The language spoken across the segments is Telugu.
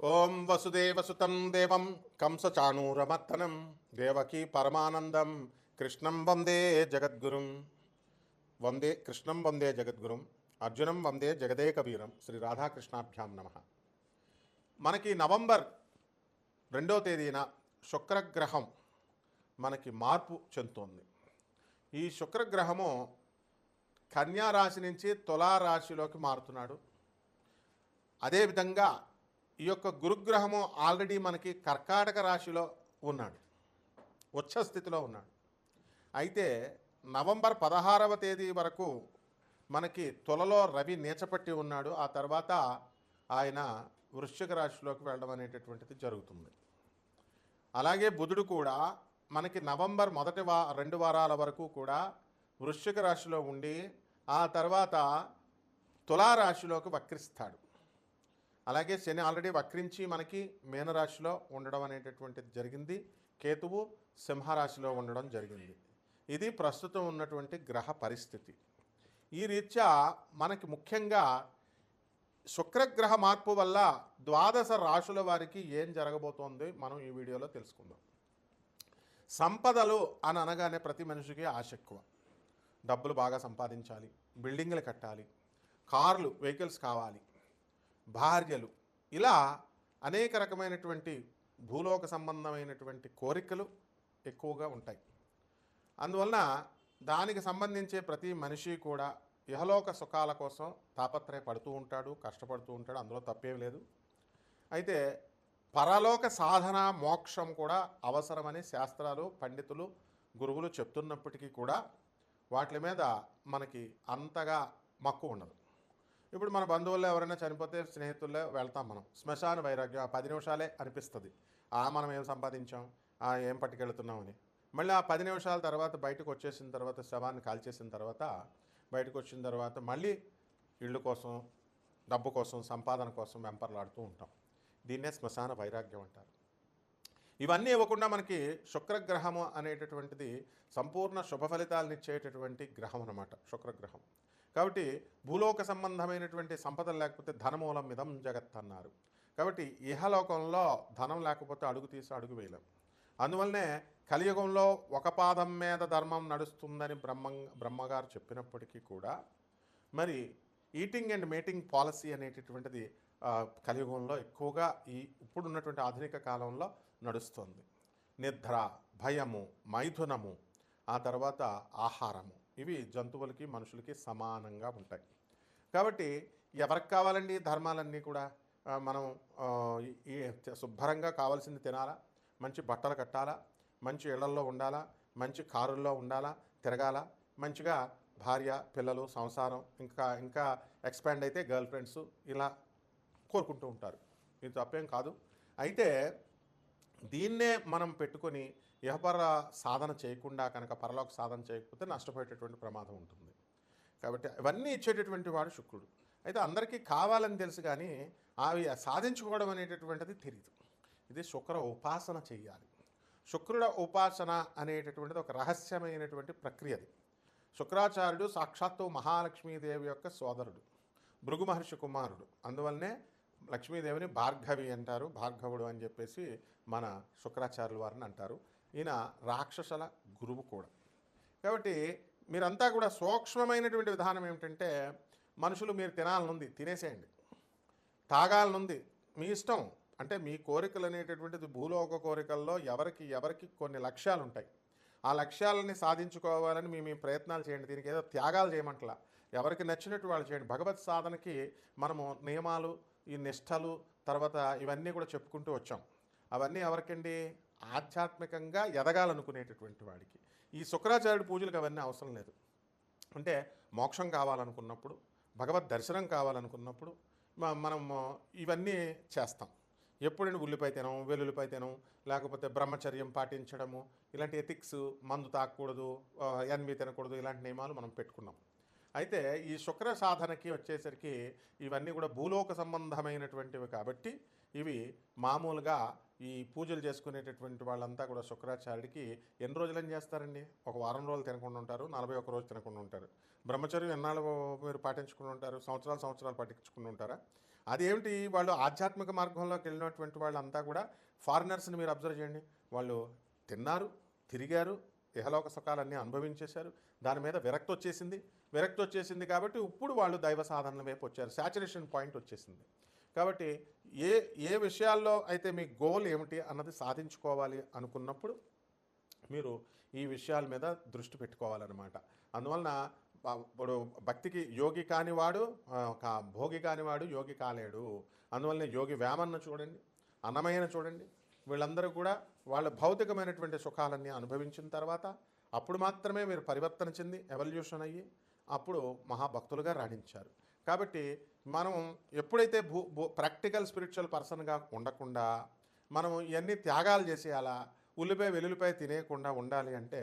ఓం వసుదేవసుతం దేవం కంసచాణూరమర్దనం దేవకీ పరమానందం కృష్ణం వందే జగద్గురుం. వందే కృష్ణం వందే జగద్గురుం అర్జునం వందే జగదేక వీరం శ్రీ రాధాకృష్ణాభ్యాం నమ. మనకి నవంబర్ రెండో తేదీన శుక్రగ్రహం మనకి మార్పు చెందుతోంది. ఈ శుక్రగ్రహము కన్యా రాశి నుంచి తులారాశిలోకి మారుతున్నాడు. అదేవిధంగా ఈ యొక్క గురుగ్రహము ఆల్రెడీ మనకి కర్కాటక రాశిలో ఉన్నాడు. ఉచ్చ స్థితిలో ఉన్నాడు. అయితే నవంబర్ పదహారవ తేదీ వరకు మనకి తులలో రవి నీచపట్టి ఉన్నాడు. ఆ తర్వాత ఆయన వృశ్చిక రాశిలోకి వెళ్ళడం అనేటటువంటిది జరుగుతుంది. అలాగే బుధుడు కూడా మనకి నవంబర్ మొదటి వా రెండు వారాల వరకు కూడా వృశ్చిక రాశిలో ఉండి ఆ తర్వాత తులారాశిలోకి వక్రిస్తాడు. అలాగే శని ఆల్రెడీ వక్రించి మనకి మీనరాశిలో ఉండడం అనేటటువంటిది జరిగింది. కేతువు సింహరాశిలో ఉండడం జరిగింది. ఇది ప్రస్తుతం ఉన్నటువంటి గ్రహ పరిస్థితి. ఈ రీత్యా మనకి ముఖ్యంగా శుక్రగ్రహ మార్పు వల్ల ద్వాదశ రాశుల వారికి ఏం జరగబోతోంది మనం ఈ వీడియోలో తెలుసుకుందాం. సంపదలు అని అనగానే ప్రతి మనిషికి ఆశ ఎక్కువ. డబ్బులు బాగా సంపాదించాలి బిల్డింగ్లు కట్టాలి కార్లు వెహికల్స్ కావాలి. భార్యలు. ఇలా అనేక రకమైనటువంటి భూలోక సంబంధమైనటువంటి కోరికలు ఎక్కువగా ఉంటాయి. అందువలన దానికి సంబంధించే ప్రతి మనిషి కూడా ఇహలోక సుఖాల కోసం తాపత్రయపడుతూ ఉంటాడు కష్టపడుతూ ఉంటాడు అందులో తప్పేం లేదు. అయితే పరలోక సాధన మోక్షం కూడా అవసరమని శాస్త్రాలు పండితులు గురువులు చెప్తున్నప్పటికీ కూడా వాటి మీద మనకి అంతగా మక్కువ ఉండదు. ఇప్పుడు మన బంధువుల్లో ఎవరైనా చనిపోతే స్నేహితుల్లో వెళ్తాం మనం. శ్మశాన వైరాగ్యం ఆ పది నిమిషాలే అనిపిస్తుంది. ఆ మనం ఏం సంపాదించాం? ఆ ఏం పట్టుకెళ్తున్నామని మళ్ళీ ఆ పది నిమిషాల తర్వాత బయటకు వచ్చేసిన తర్వాత శవాన్ని కాల్చేసిన తర్వాత బయటకు వచ్చిన తర్వాత మళ్ళీ ఇళ్ళు కోసం డబ్బు కోసం సంపాదన కోసం వెంపర్లాడుతూ ఉంటాం. దీన్నే శ్మశాన వైరాగ్యం అంటారు. ఇవన్నీ ఇవ్వకుండా మనకి శుక్రగ్రహము అనేటటువంటిది సంపూర్ణ శుభ ఫలితాలను ఇచ్చేటటువంటి గ్రహం అనమాట శుక్రగ్రహం. కాబట్టి భూలోక సంబంధమైనటువంటి సంపదలు లేకపోతే ధనమూలం మిదం జగత్ అన్నారు కాబట్టి ఇహలోకంలో ధనం లేకపోతే అడుగు తీసి అడుగు వేయలేం. అందువల్లనే కలియుగంలో ఒక పాదం మీద ధర్మం నడుస్తుందని బ్రహ్మ బ్రహ్మగారు చెప్పినప్పటికీ కూడా మరి ఈటింగ్ అండ్ మీటింగ్ పాలసీ అనేటటువంటిది కలియుగంలో ఎక్కువగా ఈ ఇప్పుడున్నటువంటి ఆధునిక కాలంలో నడుస్తుంది. నిద్ర భయము మైథునము ఆ తర్వాత ఆహారము. ఇవి జంతువులకి మనుషులకి సమానంగా ఉంటాయి. కాబట్టి ఎవరికి కావాలండి ధర్మాలన్నీ కూడా? మనం శుభ్రంగా కావాల్సింది తినాలా? మంచి బట్టలు కట్టాలా? మంచి ఇళ్ళల్లో ఉండాలా? మంచి కారుల్లో ఉండాలా? తిరగాల? మంచిగా భార్య పిల్లలు సంసారం ఇంకా ఇంకా ఎక్స్పాండ్ అయితే గర్ల్ ఫ్రెండ్స్ ఇలా కోరుకుంటూ ఉంటారు. ఇది తప్పేం కాదు. అయితే దీన్నే మనం పెట్టుకొని ఇహపర సాధన చేయకుండా కనుక పరలోక సాధన చేయకపోతే నష్టపోయేటటువంటి ప్రమాదం ఉంటుంది. కాబట్టి ఇవన్నీ ఇచ్చేటటువంటి వాడు శుక్రుడు. అయితే అందరికీ కావాలని తెలుసు కానీ అవి సాధించుకోవడం అనేటటువంటిది తెలియదు ఇది శుక్ర ఉపాసన చేయాలి. శుక్రుడ ఉపాసన అనేటటువంటిది ఒక రహస్యమైనటువంటి ప్రక్రియది శుక్రాచార్యుడు సాక్షాత్తు మహాలక్ష్మీదేవి యొక్క సోదరుడు భృగు మహర్షి కుమారుడు. అందువల్లనే లక్ష్మీదేవిని భార్గవి అంటారు భార్గవుడు అని చెప్పేసి మన శుక్రాచార్యుల వారిని అంటారు. ఈయన రాక్షసల గురువు కూడా. కాబట్టి మీరంతా కూడా సూక్ష్మమైనటువంటి విధానం ఏమిటంటే మనుషులు మీరు తినాలనుంది తినేసేయండి. తాగాలనుంది మీ ఇష్టం. అంటే మీ కోరికలు అనేటటువంటిది భూలోక కోరికల్లో ఎవరికి ఎవరికి కొన్ని లక్ష్యాలు ఉంటాయి ఆ లక్ష్యాలని సాధించుకోవాలని మీ మీ ప్రయత్నాలు చేయండి. దీనికి ఏదో త్యాగాలు చేయమంటలా. ఎవరికి నచ్చినట్టు వాళ్ళు చేయండి. భగవత్ సాధనకి మనము నియమాలు ఈ నిష్టలు తర్వాత ఇవన్నీ కూడా చెప్పుకుంటూ వచ్చాం. అవన్నీ ఎవరికండి? ఆధ్యాత్మికంగా ఎదగాలనుకునేటటువంటి వాడికి. ఈ శుక్రాచార్యుడి పూజలకు అవన్నీ అవసరం లేదు. అంటే మోక్షం కావాలనుకున్నప్పుడు భగవద్ దర్శనం కావాలనుకున్నప్పుడు మనం ఇవన్నీ చేస్తాం. ఎప్పుడైనా ఉల్లిపాయ తినం వెల్లుల్లిపాయ తినం లేకపోతే బ్రహ్మచర్యం పాటించడము ఇలాంటి ఎథిక్స్ మందు తాకూడదు ఎన్మి తినకూడదు ఇలాంటి నియమాలు మనం పెట్టుకున్నాం. అయితే ఈ శుక్ర సాధనకి వచ్చేసరికి ఇవన్నీ కూడా భూలోక సంబంధమైనటువంటివి కాబట్టి ఇవి మామూలుగా ఈ పూజలు చేసుకునేటటువంటి వాళ్ళంతా కూడా శుక్రాచార్యుడికి ఎన్ని రోజులు ఏం చేస్తారండి? ఒక వారం రోజులు తినకుండా ఉంటారు నలభై ఒక్క రోజు తినకుండా ఉంటారు. బ్రహ్మచర్యం ఎన్నాళ్ళు మీరు పాటించుకుని ఉంటారు? సంవత్సరాలు సంవత్సరాలు పాటించుకుని ఉంటారా? అదేమిటి వాళ్ళు ఆధ్యాత్మిక మార్గంలోకి వెళ్ళినటువంటి వాళ్ళంతా కూడా ఫారినర్స్ని మీరు అబ్జర్వ్ చేయండి. వాళ్ళు తిన్నారు తిరిగారు ఇహలోక సుఖాలన్నీ అనుభవించేశారు. దాని మీద విరక్తి వచ్చేసింది. విరక్తి వచ్చేసింది కాబట్టి ఇప్పుడు వాళ్ళు దైవ సాధనల వైపు వచ్చారు. సాచురేషన్ పాయింట్ వచ్చేసింది. కాబట్టి ఏ ఏ విషయాల్లో అయితే మీ గోల్ ఏమిటి అన్నది సాధించుకోవాలి అనుకున్నప్పుడు మీరు ఈ విషయాల మీద దృష్టి పెట్టుకోవాలన్నమాట. అందువలన ఇప్పుడు భక్తికి యోగి కానివాడు కా- భోగి కానివాడు యోగి కాలేడు. అందువలన యోగి వేమన్న చూడండి అన్నమయ్యన చూడండి. వీళ్ళందరూ కూడా వాళ్ళ భౌతికమైనటువంటి సుఖాలన్నీ అనుభవించిన తర్వాత అప్పుడు మాత్రమే మీరు పరివర్తన చెంది ఎవల్యూషన్ అయ్యి అప్పుడు మహాభక్తులుగా రాణించారు. కాబట్టి మనం ఎప్పుడైతే భూ భూ ప్రాక్టికల్ స్పిరిచువల్ పర్సన్గా ఉండకుండా మనం ఇవన్నీ త్యాగాలు చేసేయాలా ఉల్లిపాయ వెల్లుల్లిపాయ తినేయకుండా ఉండాలి అంటే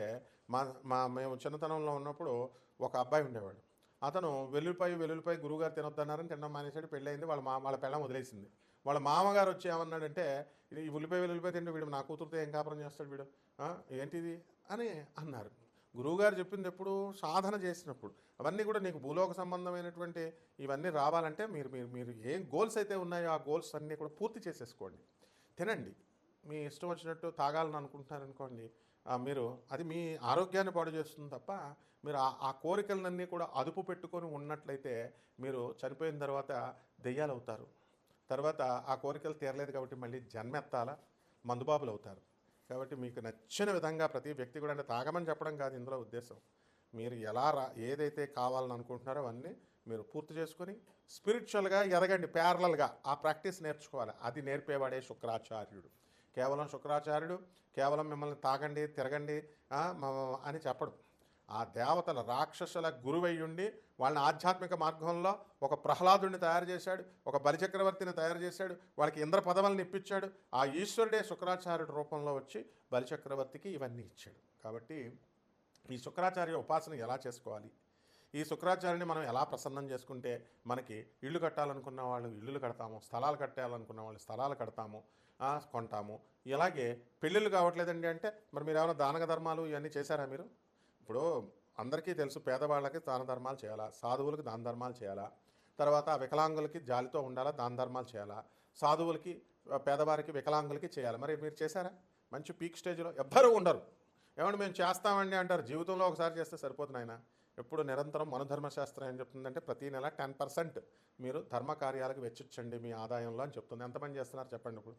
మా మా మేము చిన్నతనంలో ఉన్నప్పుడు ఒక అబ్బాయి ఉండేవాడు. అతను వెల్లుల్లిపాయ వెల్లుల్లిపాయ గురువుగారు తినొద్దన్నారని తినడం మానేసాడు పెళ్ళయింది వాళ్ళ మా వాళ్ళ పెళ్ళం వదిలేసింది. వాళ్ళ మామగారు వచ్చి ఏమన్నాడంటే ఈ ఉల్లిపాయ వెల్లుల్లిపాయ తింటే వీడు నా కూతురుతో ఏం కాపురం చేస్తాడు వీడు? ఏంటిది? అని అన్నారు. గురువుగారు చెప్పింది ఎప్పుడు సాధన చేసినప్పుడు. అవన్నీ కూడా నీకు భూలోక సంబంధమైనటువంటి ఇవన్నీ రావాలంటే మీరు మీరు మీరు ఏం గోల్స్ అయితే ఉన్నాయో ఆ గోల్స్ అన్నీ కూడా పూర్తి చేసేసుకోండి. తినండి. మీ ఇష్టం వచ్చినట్టు తాగాలని అనుకుంటున్నారనుకోండి మీరు అది మీ ఆరోగ్యాన్ని పాడు చేస్తుంది తప్ప మీరు ఆ- ఆ కోరికలన్నీ కూడా అదుపు పెట్టుకొని ఉన్నట్లయితే మీరు చనిపోయిన తర్వాత దెయ్యాలు అవుతారు తర్వాత ఆ కోరికలు తీరలేదు కాబట్టి మళ్ళీ జన్మెత్తాల? మందుబాబులు అవుతారు కాబట్టి మీకు నచ్చిన విధంగా ప్రతి వ్యక్తి కూడా అంటే తాగమని చెప్పడం కాదు ఇందులో ఉద్దేశం. మీరు ఎలా రా ఏదైతే కావాలని అనుకుంటున్నారో అవన్నీ మీరు పూర్తి చేసుకొని స్పిరిచువల్గా ఎదగండి ప్యారలల్గా ఆ ప్రాక్టీస్ నేర్చుకోవాలి. అది నేర్పేవాడే శుక్రాచార్యుడు. కేవలం శుక్రాచార్యుడు కేవలం మిమ్మల్ని తాగండి తిరగండి మ- అని చెప్పడు. ఆ దేవతల రాక్షసుల గురువయ్యుండి వాళ్ళని ఆధ్యాత్మిక మార్గంలో ఒక ప్రహ్లాదుడిని తయారు చేశాడు ఒక బలిచక్రవర్తిని తయారు చేశాడు వాళ్ళకి ఇంద్ర పదవులను ఇప్పించాడు. ఆ ఈశ్వరుడే శుక్రాచార్యుడి రూపంలో వచ్చి బలిచక్రవర్తికి ఇవన్నీ ఇచ్చాడు. కాబట్టి ఈ శుక్రాచార్య ఉపాసన ఎలా చేసుకోవాలి? ఈ శుక్రాచార్యుని మనం ఎలా ప్రసన్నం చేసుకుంటే మనకి ఇల్లు కట్టాలనుకున్న వాళ్ళు ఇల్లులు కడతాము స్థలాలు కట్టాలనుకున్న వాళ్ళు స్థలాలు కడతాము కొంటాము. ఇలాగే పెళ్ళిళ్ళు కావట్లేదండి అంటే మరి మీరు ఏమైనా దానక ధర్మాలు ఇవన్నీ చేశారా మీరు? ఇప్పుడు అందరికీ తెలుసు పేదవాళ్ళకి దాన ధర్మాలు చేయాలా సాధువులకి దాన ధర్మాలు చేయాలా తర్వాత వికలాంగులకి జాలితో ఉండాలా దాన ధర్మాలు చేయాలా సాధువులకి పేదవారికి వికలాంగులకి చేయాలి? మరి మీరు చేశారా? మంచి పీక్ స్టేజ్లో ఎవ్వరూ ఉండరు. ఏమంటే మేము చేస్తామండి అంటారు. జీవితంలో ఒకసారి చేస్తే సరిపోతుంది ఆయన ఎప్పుడు నిరంతరం మనధర్మశాస్త్రం ఏం చెప్తుందంటే ప్రతి నెల టెన్ పర్సెంట్ మీరు ధర్మ కార్యాలకు వెచ్చించండి మీ ఆదాయంలో అని చెప్తుంది. ఎంతమంది చేస్తున్నారు చెప్పండి ఇప్పుడు.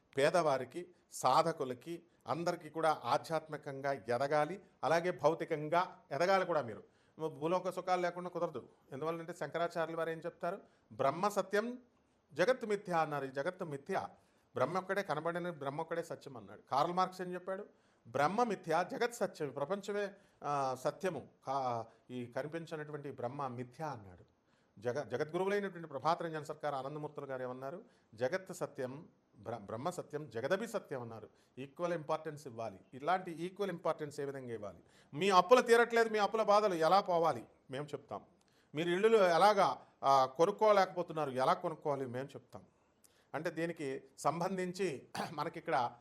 పేదవారికి సాధకులకి అందరికీ కూడా ఆధ్యాత్మికంగా ఎదగాలి అలాగే భౌతికంగా ఎదగాలి కూడా మీరు. భూలోక సుఖాలు లేకుండా కుదరదు. ఎందువల్లంటే శంకరాచార్యులు వారు ఏం చెప్తారు? బ్రహ్మ సత్యం జగత్ మిథ్య అన్నారు. ఈ జగత్తు మిథ్య. బ్రహ్మ ఒక్కడే కనబడిన బ్రహ్మ ఒక్కడే సత్యం అన్నాడు. కార్ల్ మార్క్స్ ఏం చెప్పాడు? బ్రహ్మ మిథ్య జగత్ సత్యం. ప్రపంచమే సత్యము. కా ఈ కనిపించినటువంటి బ్రహ్మ మిథ్య అన్నాడు. జగ జగద్గురువులైనటువంటి ప్రభాతరంజన్ సర్కార్ ఆనందమూర్తులు గారు ఏమన్నారు? జగత్ సత్యం బ్రహ్మ సత్యం జగదభి సత్యం అన్నారు. ఈక్వల్ ఇంపార్టెన్స్ ఇవ్వాలి. ఇలాంటి ఈక్వల్ ఇంపార్టెన్స్ ఏ విధంగా ఇవ్వాలి? మీ అప్పులు తీరట్లేదు మీ అప్పుల బాధలు ఎలా పోవాలి? మేము చెప్తాం. మీరు ఇళ్ళు ఎలాగా కొనుక్కోలేకపోతున్నారు ఎలా కొనుక్కోవాలి? మేము చెప్తాం. అంటే దీనికి సంబంధించి మనకిక్కడ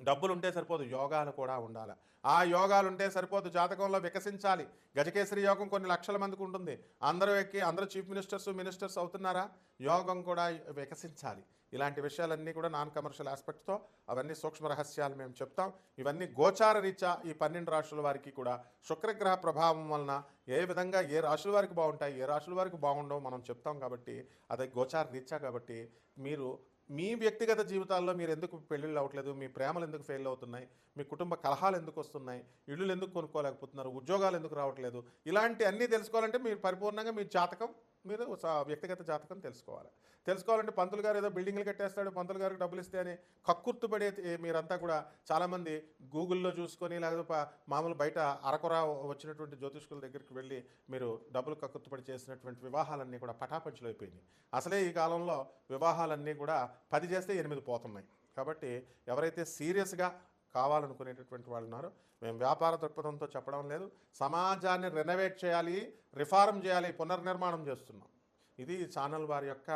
డబ్బులు ఉంటే సరిపోదు యోగాలు కూడా ఉండాలి. ఆ యోగాలు ఉంటే సరిపోదు జాతకంలో వికసించాలి. గజకేసరి యోగం కొన్ని లక్షల మందికి ఉంటుంది. అందరూ ఎక్కి అందరూ చీఫ్ మినిస్టర్స్ మినిస్టర్స్ అవుతున్నారా? యోగం కూడా వికసించాలి. ఇలాంటి విషయాలన్నీ కూడా నాన్ కమర్షియల్ ఆస్పెక్ట్తో అవన్నీ సూక్ష్మ రహస్యాలు మేము చెప్తాం. ఇవన్నీ గోచార రీత్యా ఈ పన్నెండు రాష్ట్రాల వారికి కూడా శుక్రగ్రహ ప్రభావం వలన ఏ విధంగా ఏ రాశుల వారికి బాగుంటాయి ఏ రాశుల వారికి బాగుండవు మనం చెప్తాం కాబట్టి అది గోచార రీత్యా కాబట్టి మీరు మీ వ్యక్తిగత జీవితాల్లో మీరు ఎందుకు పెళ్ళిళ్ళు అవ్వట్లేదు? మీ ప్రేమలు ఎందుకు ఫెయిల్ అవుతున్నాయి? మీ కుటుంబ కలహాలు ఎందుకు వస్తున్నాయి? ఇళ్ళు ఎందుకు కొనుక్కోలేకపోతున్నారు? ఉద్యోగాలు ఎందుకు రావట్లేదు? ఇలాంటి అన్నీ తెలుసుకోవాలంటే మీరు పరిపూర్ణంగా మీ జాతకం మీరు స- వ్యక్తిగత జాతకం తెలుసుకోవాలి. తెలుసుకోవాలంటే పంతులు గారు ఏదో బిల్డింగ్లు కట్టేస్తాడు పంతులు గారికి డబ్బులు ఇస్తే అని కక్కుర్తుపడే మీరంతా కూడా చాలామంది గూగుల్లో చూసుకొని లేకపోతే మామూలు బయట అరకొర వచ్చినటువంటి జ్యోతిష్కుల దగ్గరికి వెళ్ళి మీరు డబ్బులు కక్కుర్తుపడి చేసినటువంటి వివాహాలన్నీ కూడా పటాపంచులు అయిపోయినాయి. అసలే ఈ కాలంలో వివాహాలన్నీ కూడా పది చేస్తే ఎనిమిది పోతున్నాయి. కాబట్టి ఎవరైతే సీరియస్గా కావాలనుకునేటటువంటి వాళ్ళు ఉన్నారో మేము వ్యాపార దృక్పథంతో చెప్పడం లేదు. సమాజాన్ని రెనోవేట్ చేయాలి రిఫార్మ్ చేయాలి పునర్నిర్మాణం చేస్తున్నాం. ఇది ఛానల్ వారి యొక్క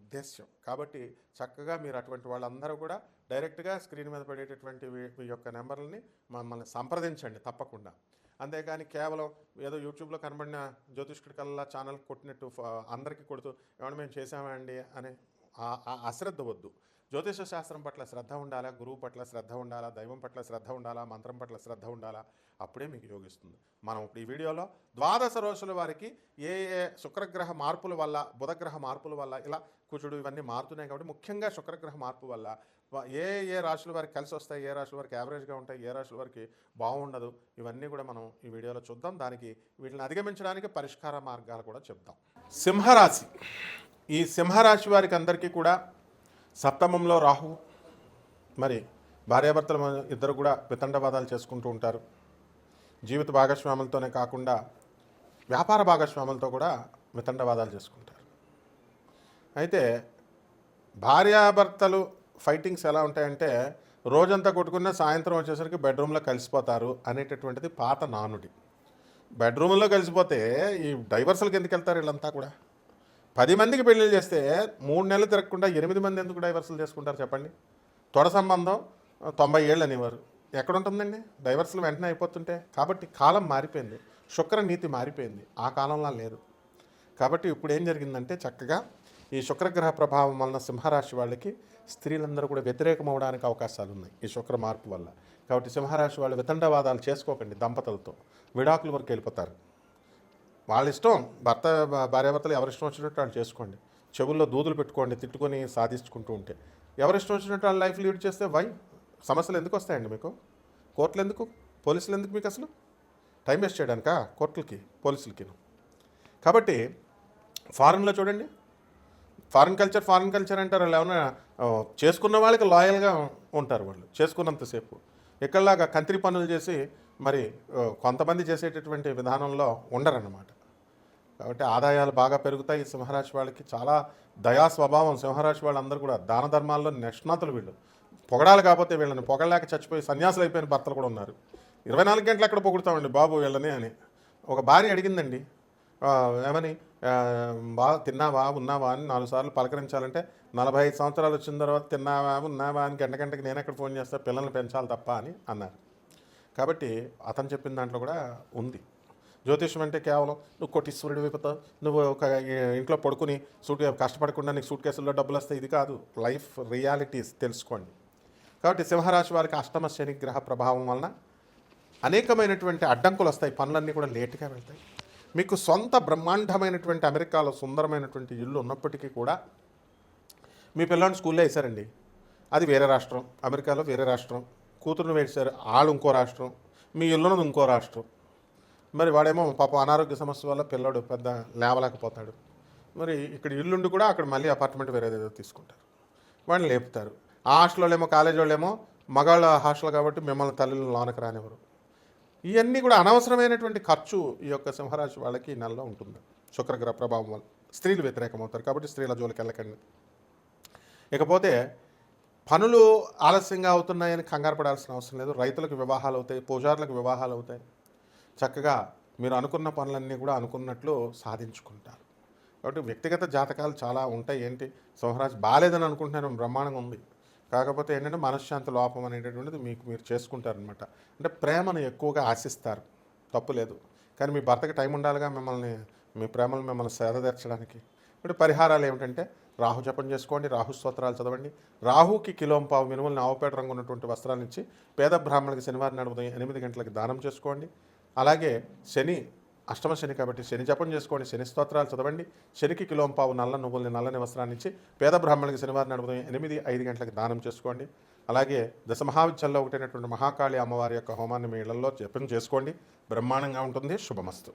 ఉద్దేశ్యం. కాబట్టి చక్కగా మీరు అటువంటి వాళ్ళందరూ కూడా డైరెక్ట్గా స్క్రీన్ మీద పడేటటువంటి మీ యొక్క నెంబర్లని మమ్మల్ని సంప్రదించండి తప్పకుండా. అంతేకాని కేవలం ఏదో యూట్యూబ్లో కనబడిన జ్యోతిష్కుడి కల్లా ఛానల్ కొట్టినట్టు అందరికీ కొడుతూ ఏమన్నా మేము చేసామండి అని అశ్రద్ధ వద్దు. జ్యోతిష శాస్త్రం పట్ల శ్రద్ధ ఉండాలా? గురువు పట్ల శ్రద్ధ ఉండాలా? దైవం పట్ల శ్రద్ధ ఉండాలా? మంత్రం పట్ల శ్రద్ధ ఉండాలా? అప్పుడే మీకు యోగిస్తుంది. మనం ఇప్పుడు ఈ వీడియోలో ద్వాదశ రోజుల వారికి ఏ ఏ శుక్రగ్రహ మార్పుల వల్ల బుధగ్రహ మార్పుల వల్ల ఇలా కుచుడు ఇవన్నీ మారుతున్నాయి కాబట్టి ముఖ్యంగా శుక్రగ్రహ మార్పు వల్ల ఏ ఏ రాశుల వారికి కలిసి వస్తాయి? ఏ రాశుల వారికి యావరేజ్గా ఉంటాయి? ఏ రాశుల వారికి బాగుండదు? ఇవన్నీ కూడా మనం ఈ వీడియోలో చూద్దాం. దానికి వీటిని అధిగమించడానికి పరిష్కార మార్గాలు కూడా చెప్దాం. సింహరాశి. ఈ సింహరాశి వారికి అందరికీ కూడా సప్తమంలో రాహు మరి భార్యాభర్తల ఇద్దరు కూడా వితండవాదాలు చేసుకుంటూ ఉంటారు. జీవిత భాగస్వాములతోనే కాకుండా వ్యాపార భాగస్వాములతో కూడా వితండవాదాలు చేసుకుంటారు. అయితే భార్యాభర్తలు ఫైటింగ్స్ ఎలా ఉంటాయంటే రోజంతా కొట్టుకున్న సాయంత్రం వచ్చేసరికి బెడ్రూమ్లో కలిసిపోతారు అనేటటువంటిది పాత నానుడి. బెడ్రూమ్లో కలిసిపోతే ఈ డైవర్సల్కి ఎందుకు వెళ్తారు వీళ్ళంతా కూడా? పది మందికి పెళ్ళిళ్ళు చేస్తే మూడు నెలలు తిరగకుండా ఎనిమిది మంది ఎందుకు డైవర్సల్ చేసుకుంటారు చెప్పండి? తొడ సంబంధం తొంభై ఏళ్ళు అనేవారు. ఎక్కడ ఉంటుందండి డైవర్సల్ వెంటనే అయిపోతుంటే. కాబట్టి కాలం మారిపోయింది. శుక్ర నీతి మారిపోయింది. ఆ కాలంలో లేదు. కాబట్టి ఇప్పుడు ఏం జరిగిందంటే చక్కగా ఈ శుక్రగ్రహ ప్రభావం వలన సింహరాశి వాళ్ళకి స్త్రీలందరూ కూడా వ్యతిరేకం అవడానికి అవకాశాలు ఉన్నాయి ఈ శుక్ర మార్పు వల్ల. కాబట్టి సింహరాశి వాళ్ళు వితండవాదాలు చేసుకోకండి దంపతులతో. విడాకుల వరకు వెళ్ళిపోతారు. వాళ్ళ ఇష్టం భర్త భార్యాభర్తలు ఎవరి ఇష్టం వచ్చినట్టు వాళ్ళు చేసుకోండి. చెవుల్లో దూదులు పెట్టుకోండి తిట్టుకొని సాధించుకుంటూ ఉంటే. ఎవరి ఇష్టం వచ్చినట్టు వాళ్ళ లైఫ్ లీడ్ చేస్తే వై? సమస్యలు ఎందుకు వస్తాయండి మీకు? కోర్టులు ఎందుకు? పోలీసులు ఎందుకు మీకు అసలు? Time waste చేయడానికా? కోర్టులకి పోలీసులకి కాబట్టి ఫారెన్లో చూడండి. ఫారిన్ కల్చర్ ఫారిన్ కల్చర్ అంటారు వాళ్ళు. చేసుకున్న వాళ్ళకి లాయల్గా ఉంటారు వాళ్ళు. చేసుకున్నంతసేపు ఇక్కడలాగా కంత్రి పనులు చేసి మరి కొంతమంది చేసేటటువంటి విధానంలో ఉండరన్నమాట. కాబట్టి ఆదాయాలు బాగా పెరుగుతాయి. సింహరాశి వాళ్ళకి చాలా దయా స్వభావం. సింహరాశి వాళ్ళందరూ కూడా దాన ధర్మాల్లో నిష్ణాతులు వీళ్ళు. పొగడాలి కాకపోతే వీళ్ళని పొగడలేక చచ్చిపోయి సన్యాసులు అయిపోయిన భర్తలు కూడా ఉన్నారు. ఇరవై నాలుగు గంటలు ఎక్కడ పొగుడతామండి బాబు వీళ్ళని అని. ఒక భార్య అడిగిందండి. ఏమని? బా తిన్నావా? ఉన్నావా అని నాలుగు సార్లు పలకరించాలంటే నలభై ఐదు సంవత్సరాలు వచ్చిన తర్వాత తిన్నావా? ఉన్నావా అని గంట గంటకి నేను ఎక్కడ ఫోన్ చేస్తా? పిల్లల్ని పెంచాలి తప్ప అని అన్నారు. కాబట్టి అతను చెప్పిన దాంట్లో కూడా ఉంది. జ్యోతిష్యం అంటే కేవలం నువ్వు కోటీశ్వరుడు అయిపోతావు నువ్వు ఒక ఇంట్లో పడుకుని సూట్ కష్టపడకుండా నీకు సూట్ కేసుల్లో డబ్బులు వస్తాయి ఇది కాదు. లైఫ్ రియాలిటీస్ తెలుసుకోండి. కాబట్టి సింహరాశి వారికి అష్టమ శని గ్రహ ప్రభావం వలన అనేకమైనటువంటి అడ్డంకులు వస్తాయి పనులన్నీ కూడా లేటుగా వెళ్తాయి. మీకు సొంత బ్రహ్మాండమైనటువంటి అమెరికాలో సుందరమైనటువంటి ఇల్లు ఉన్నప్పటికీ కూడా మీ పిల్లల్ని స్కూల్లో వేశారండి. అది వేరే రాష్ట్రం. అమెరికాలో వేరే రాష్ట్రం. కూతురుని వేశారు. ఆళ్ళు ఇంకో రాష్ట్రం. మీ ఇల్లున్నది ఇంకో రాష్ట్రం. మరి వాడేమో పాప అనారోగ్య సమస్య వల్ల పిల్లడు పెద్ద లేవలేకపోతాడు. మరి ఇక్కడ ఇల్లుండి కూడా అక్కడ మళ్ళీ అపార్ట్మెంట్ వేరేదేదో తీసుకుంటారు. వాడిని లేపుతారు. ఆ హాస్టల్లో ఏమో కాలేజీ వాళ్ళేమో మగాళ్ళ హాస్టల్ కాబట్టి మిమ్మల్ని తల్లిని లోనకు రానివ్వరు. ఇవన్నీ కూడా అనవసరమైనటువంటి ఖర్చు ఈ యొక్క సింహరాశి వాళ్ళకి నెలలో ఉంటుంది. శుక్రగ్రహ ప్రభావం వల్ల. స్త్రీలు వ్యతిరేకమవుతారు కాబట్టి స్త్రీల జోలికి వెళ్ళకండి. ఇకపోతే పనులు ఆలస్యంగా అవుతున్నాయని కంగారు పడాల్సిన అవసరం లేదు. రైతులకు వివాహాలు అవుతాయి పూజారులకు వివాహాలు అవుతాయి. చక్కగా మీరు అనుకున్న పనులన్నీ కూడా అనుకున్నట్లు సాధించుకుంటారు. కాబట్టి వ్యక్తిగత జాతకాలు చాలా ఉంటాయి. ఏంటి? సింహరాశి బాగాలేదని అనుకుంటున్నాను. బ్రహ్మాండంగా ఉంది. కాకపోతే ఏంటంటే మనశ్శాంతి లోపం అనేటటువంటిది మీకు మీరు చేసుకుంటారనమాట అంటే ప్రేమను ఎక్కువగా ఆశిస్తారు. తప్పు లేదు. కానీ మీ భర్తకి టైం ఉండాలిగా మిమ్మల్ని మీ ప్రేమలు మిమ్మల్ని సేదతీర్చడానికి ఇప్పుడు పరిహారాలు ఏమిటంటే రాహు జపం చేసుకోండి రాహు స్తోత్రాలు చదవండి. రాహుకి కిలోం పావు మినుమల్ని ఆవుపేట రంగు ఉన్నటువంటి వస్త్రాలు ఇచ్చి పేద బ్రాహ్మణులకి శనివారం నాడు ఉదయం ఎనిమిది గంటలకు దానం చేసుకోండి. అలాగే శని అష్టమ శని కాబట్టి శని జపం చేసుకోండి శని స్తోత్రాలు చదవండి. శనికి కిలోంపావు నల్ల నువ్వుల్ని నల్లని వస్త్రాన్ని ఇచ్చి పేద బ్రాహ్మణులకి శనివారం నాడు ఎనిమిది ఐదు గంటలకు దానం చేసుకోండి. అలాగే దశ మహావిద్యల్లో ఒకటైనటువంటి మహాకాళి అమ్మవారి యొక్క హోమాన్ని మీ ఇళ్ళలో జపం చేసుకోండి. బ్రహ్మాండంగా ఉంటుంది. శుభమస్తు.